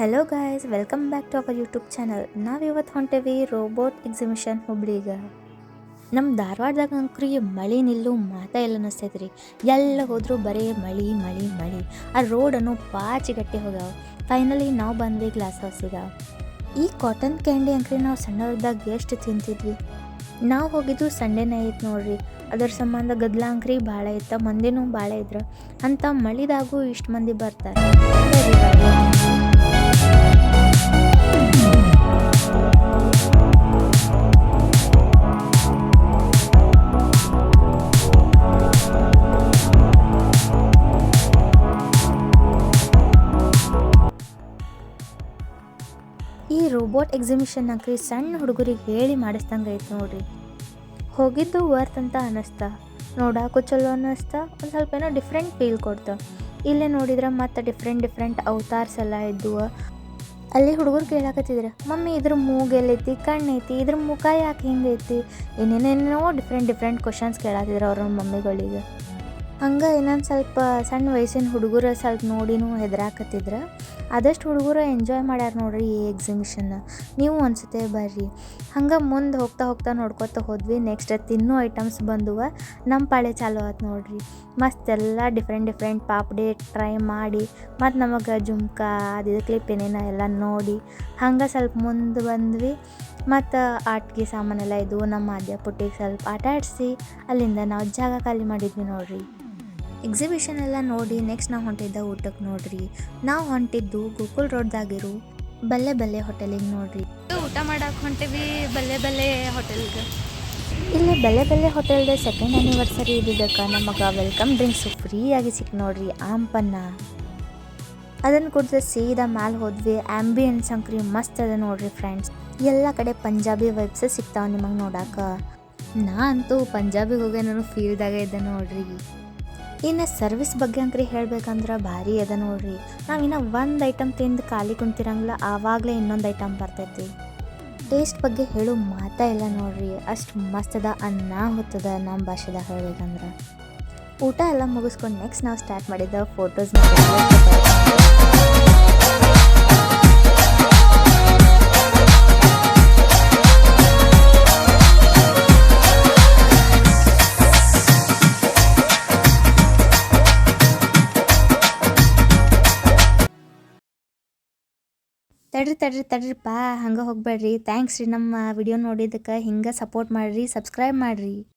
Hello guys welcome back to our YouTube channel ನಾವಿವತ್ತು ಹೊಂಟೇವಿ robot exhibition ಹುಬ್ಳಿಗೆ. ನಮ್ಮ ಧಾರವಾಡದಾಗ ಅಂಕ್ರಿ ಮಳೆ ನಿಲ್ಲು ಮಾತಾ ಇಲ್ಲ ಅನ್ನಿಸ್ತೈತೆ ಎಲ್ಲ ಹೋದರೂ ಬರೀ ಮಳೆ ಮಳೆ ಮಳೆ. ಆ ರೋಡನ್ನು ಪಾಚಿಗಟ್ಟಿ ಹೋಗ್ಯಾವ. ಫೈನಲಿ ನಾವು ಬಂದ್ವಿ ಗ್ಲಾಸ್ ಹೌಸಿಗೆ ಈ ಕಾಟನ್ ಕ್ಯಾಂಡಿ ಅಂಕ್ರಿ ನಾವು ಸಣ್ಣವ್ರದಾಗ ಎಷ್ಟು ತಿಂತಿದ್ವಿ. ನಾವು ಹೋಗಿದ್ದು ಸಂಡೇನೇ ಐತೆ ನೋಡ್ರಿ. ಅದರ ಸಂಬಂಧ ಗದ್ಲ ಅಂಕ್ರಿ ಭಾಳ ಇತ್ತ, ಮಂದಿನೂ ಭಾಳ ಇದ್ರ. ಅಂತ ಮಳಿದಾಗೂ ಇಷ್ಟು ಮಂದಿ ಬರ್ತಾರೆ. ಈ ರೋಬೋಟ್ ಎಕ್ಸಿಬಿಷನ್ ಅಂಕ್ರಿ ಸಣ್ಣ ಹುಡುಗರಿಗೆ ಹೇಳಿ ಮಾಡಿಸ್ದಂಗೆ ಐತೆ ನೋಡ್ರಿ. ಹೋಗಿದ್ದು ವರ್ತ್ ಅಂತ ಅನ್ನಿಸ್ತಾ. ನೋಡಾಕು ಚಲೋ ಅನ್ನಿಸ್ತಾ. ಒಂದು ಸ್ವಲ್ಪ ಏನೋ ಡಿಫ್ರೆಂಟ್ ಫೀಲ್ ಕೊಡ್ತಾ. ಇಲ್ಲೇ ನೋಡಿದ್ರೆ ಮತ್ತೆ ಡಿಫ್ರೆಂಟ್ ಡಿಫ್ರೆಂಟ್ ಅವತಾರ್ಸ್ ಎಲ್ಲ ಇದ್ವು. ಅಲ್ಲಿ ಹುಡುಗರು ಕೇಳಾಕತ್ತಿದ್ರು, ಮಮ್ಮಿ, ಇದ್ರ ಮೂಗೆಲ್ಲೈತಿ, ಕಣ್ಣೈತಿ, ಇದ್ರ ಮುಖ ಯಾಕೆ ಹಿಂಗೈತಿ? ಏನೇನೇನೋ ಡಿಫ್ರೆಂಟ್ ಡಿಫ್ರೆಂಟ್ ಕ್ವಶನ್ಸ್ ಕೇಳಾತಿದ್ರು ಅವ್ರ ಮಮ್ಮಿಗಳಿಗೆ. ಹಂಗೆ ಇನ್ನೊಂದು ಸ್ವಲ್ಪ ಸಣ್ಣ ವಯಸ್ಸಿನ ಹುಡುಗರು ಸ್ವಲ್ಪ ನೋಡಿನೂ ಹೆದರಾಕತ್ತಿದ್ರು. ಆದಷ್ಟು ಹುಡುಗರು ಎಂಜಾಯ್ ಮಾಡ್ಯಾರ ನೋಡ್ರಿ ಈ ಎಕ್ಸಿಬಿಷನ್ನ ನೀವು ಅನ್ಸುತ್ತೆ ಬರ್ರಿ. ಹಂಗೆ ಮುಂದೆ ಹೋಗ್ತಾ ಹೋಗ್ತಾ ನೋಡ್ಕೊತಾ ಹೋದ್ವಿ. ನೆಕ್ಸ್ಟ್ ತಿನ್ನೋ ಐಟಮ್ಸ್ ಬಂದುವ. ನಮ್ಮ ಪಾಳೆ ಚಾಲೂ ಆಯ್ತು ನೋಡ್ರಿ. ಮಸ್ತೆಲ್ಲ ಡಿಫ್ರೆಂಟ್ ಡಿಫ್ರೆಂಟ್ ಪಾಪಡಿ ಟ್ರೈ ಮಾಡಿ ಮತ್ತು ನಮಗೆ ಜುಮ್ಕ, ಅದು ಕ್ಲಿಪ್ ಏನೇನೋ ಎಲ್ಲ ನೋಡಿ, ಹಂಗೆ ಸ್ವಲ್ಪ ಮುಂದೆ ಬಂದ್ವಿ. ಮತ್ತು ಆಟಿಕೆ ಸಾಮಾನೆಲ್ಲ ಇದು, ನಮ್ಮ ಆದ್ಯ ಪುಟ್ಟಿಗೆ ಸ್ವಲ್ಪ ಆಟ ಆಡಿಸಿ ಅಲ್ಲಿಂದ ನಾವು ಜಾಗ ಖಾಲಿ ಮಾಡಿದ್ವಿ ನೋಡ್ರಿ. ಎಕ್ಸಿಬಿಷನ್ ಎಲ್ಲ ನೋಡಿ ನೆಕ್ಸ್ಟ್ ನಾವು ಹೊಂಟಿದ್ದ ಊಟಕ್ಕೆ ನೋಡ್ರಿ. ನಾವು ಹೊಂಟಿದ್ದು ಗೋಕುಲ್ ರೋಡ್ದಾಗಿರು ಬಲ್ಲೆ ಬಲ್ಲೆ ಹೋಟೆಲಿಗೆ ನೋಡ್ರಿ. ಊಟ ಮಾಡಕ್ಕೆ ಹೊಂಟಿವಿ ಬಲ್ಲೆ ಬಲ್ಲೆ ಹೋಟೆಲ್ಗೆ. ಇಲ್ಲಿ ಬಲ್ಲೆ ಬಲ್ಲೆ ಹೋಟೆಲ್ದ ಸೆಕೆಂಡ್ ಆ್ಯನಿವರ್ಸರಿ ಇದ್ದಿದ್ದಕ್ಕೆ ನಮಗೆ ವೆಲ್ಕಮ್ ಡ್ರಿಂಕ್ಸ್ ಫ್ರೀಯಾಗಿ ಸಿಕ್ ನೋಡ್ರಿ ಆಂಪನ್ನ ಅದನ್ನು ಕುಡಿದ್ರೆ ಸೀದಾ ಮ್ಯಾಲೆ ಹೋದ್ವಿ. ಆ್ಯಂಬಿಯನ್ಸ್ ಅಂಕ್ರಿ ಮಸ್ತ್ ಅದ ನೋಡ್ರಿ ಫ್ರೆಂಡ್ಸ್ ಎಲ್ಲ ಕಡೆ ಪಂಜಾಬಿ ವೈಬ್ಸ್ ಸಿಗ್ತಾವೆ ನಿಮಗೆ ನೋಡಾಕ. ನಾ ಅಂತೂ ಪಂಜಾಬಿಗೆ ಹೋಗಿ ನಾನು ಫೀಲ್ದಾಗ ಇದ್ದೆ ನೋಡ್ರಿ. ಇನ್ನು ಸರ್ವಿಸ್ ಬಗ್ಗೆ ಅಂಕ್ರಿ ಹೇಳ್ಬೇಕಂದ್ರೆ ಭಾರಿ ಅದ ನೋಡ್ರಿ. ನಾವು ಇನ್ನು ಒಂದು ಐಟಮ್ ತಿಂದು ಖಾಲಿ ಕುಂತಿರಂಗಿಲ್ಲ, ಆವಾಗಲೇ ಇನ್ನೊಂದು ಐಟಮ್ ಬರ್ತೈತಿ ಟೇಸ್ಟ್ ಬಗ್ಗೆ ಹೇಳೋ ಮಾತಾ ಇಲ್ಲ ನೋಡ್ರಿ, ಅಷ್ಟು ಮಸ್ತದ ಅನ್ನ ಹೊತ್ತದ ನಮ್ಮ ಭಾಷೆದಾಗ ಹೇಳ್ಬೇಕಂದ್ರೆ. ಊಟ ಎಲ್ಲ ಮುಗಿಸ್ಕೊಂಡು ನೆಕ್ಸ್ಟ್ ನಾವು ಸ್ಟಾರ್ಟ್ ಮಾಡಿದ್ದ ಫೋಟೋಸ್ ತಡ್ರಿ ತಡ್ರಿ ತಡ್ರಿಪ್ಪ ಹಂಗೆ ಹೋಗಬೇಡ್ರಿ. ಥ್ಯಾಂಕ್ಸ್ ರೀ ನಮ್ಮ ವಿಡಿಯೋ ನೋಡಿದ್ದಕ್ಕೆ. ಹಿಂಗೆ ಸಪೋರ್ಟ್ ಮಾಡಿರಿ ಸಬ್ಸ್ಕ್ರೈಬ್ ಮಾಡಿರಿ.